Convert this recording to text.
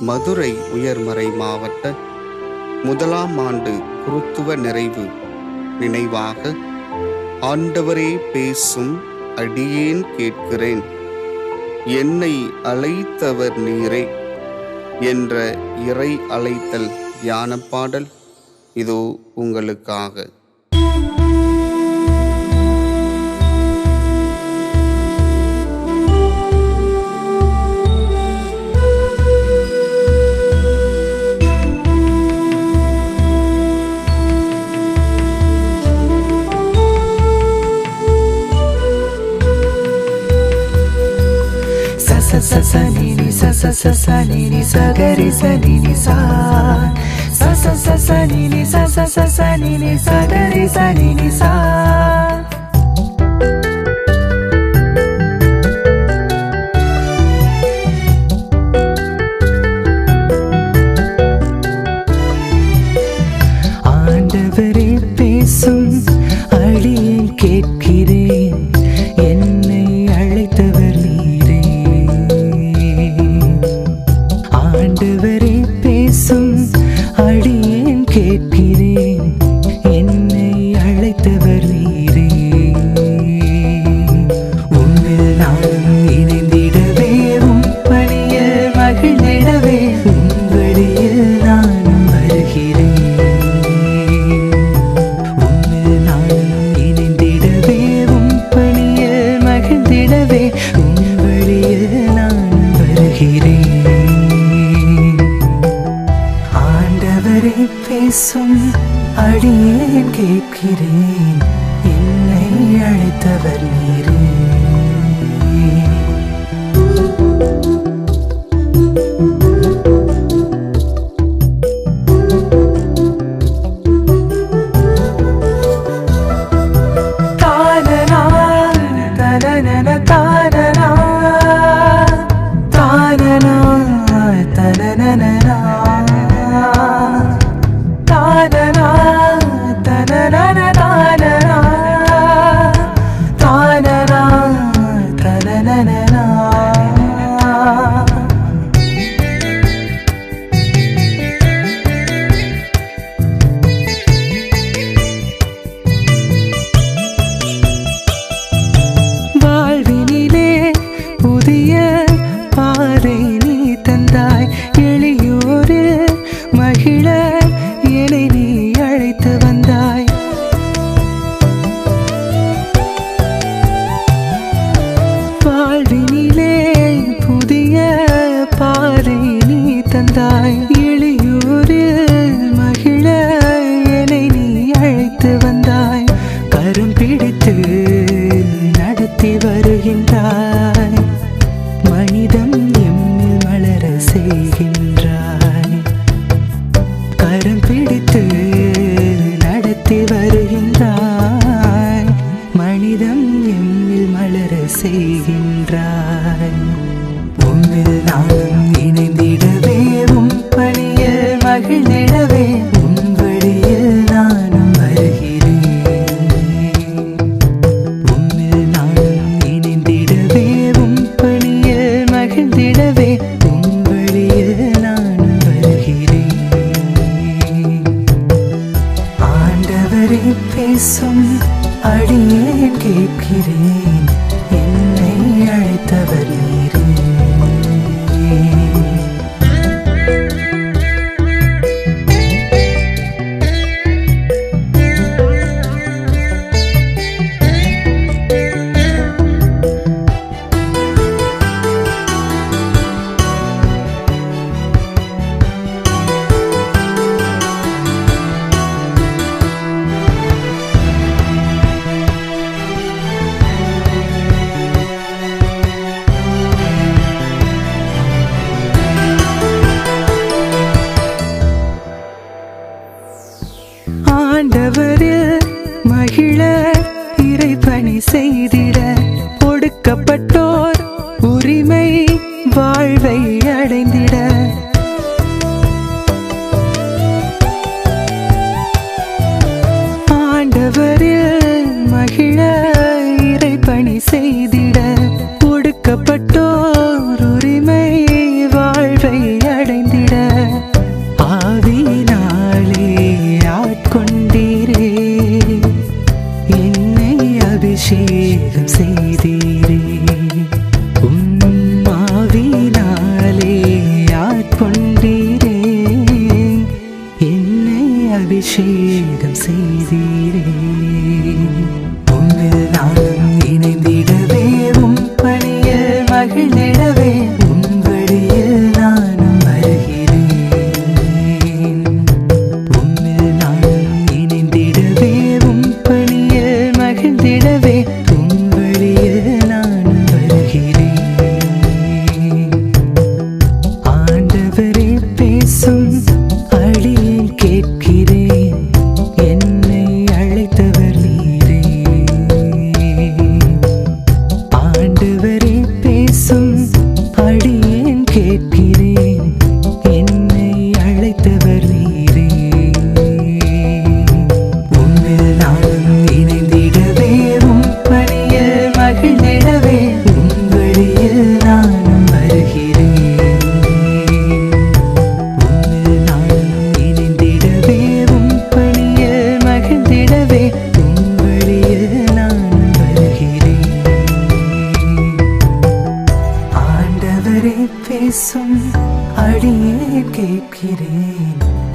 மதுரை உயர்மறை மாவட்ட முதலாம் ஆண்டு குருத்துவ நிறைவு நினைவாக ஆண்டவரே பேசும் அடியேன் கேட்கிறேன். என்னை அழைத்தவர் நீரே என்ற இறை அழைத்தல் தியான பாடல் இதோ உங்களுக்காக. sa sa sa ni ni sa sa sa sa ni ni sa ga ri sa ni ni sa ஆண்டவரே பேசும் அடியேன் கேட்கிறேன். என்னை அழைத்தவர் நீரே. உன்னில் நானும் இணைந்திடவே உம் பணியில் மகிழ்ந்திடவே உன் வழியில் வருகிறேன். உன்னில் நானும் இணைந்திடவே உம் பணியில் மகிழ்ந்திடவே வருகிறேன். பேசும் அடியேன் கேட்கிறேன். தந்தாய் எளியோரு மகிழ என்னை நீ அழைத்து வந்தாய். கரம் பிடித்து நடத்தி வருகின்றாய். மனிதம் எம்மில் மலர செய்கின்றாய். கரம் பிடித்து நடத்தி வருகின்றாய். மனிதம் எம்மில் மலர செய்கின்றாய். உம்மில் அடியேன் கேட்கிறேன் என்னை ஆண்டவரில் மகிழ இறைபணி செய்திட now. ஆதரே பேசும் அடியே கேட்கிறேன்.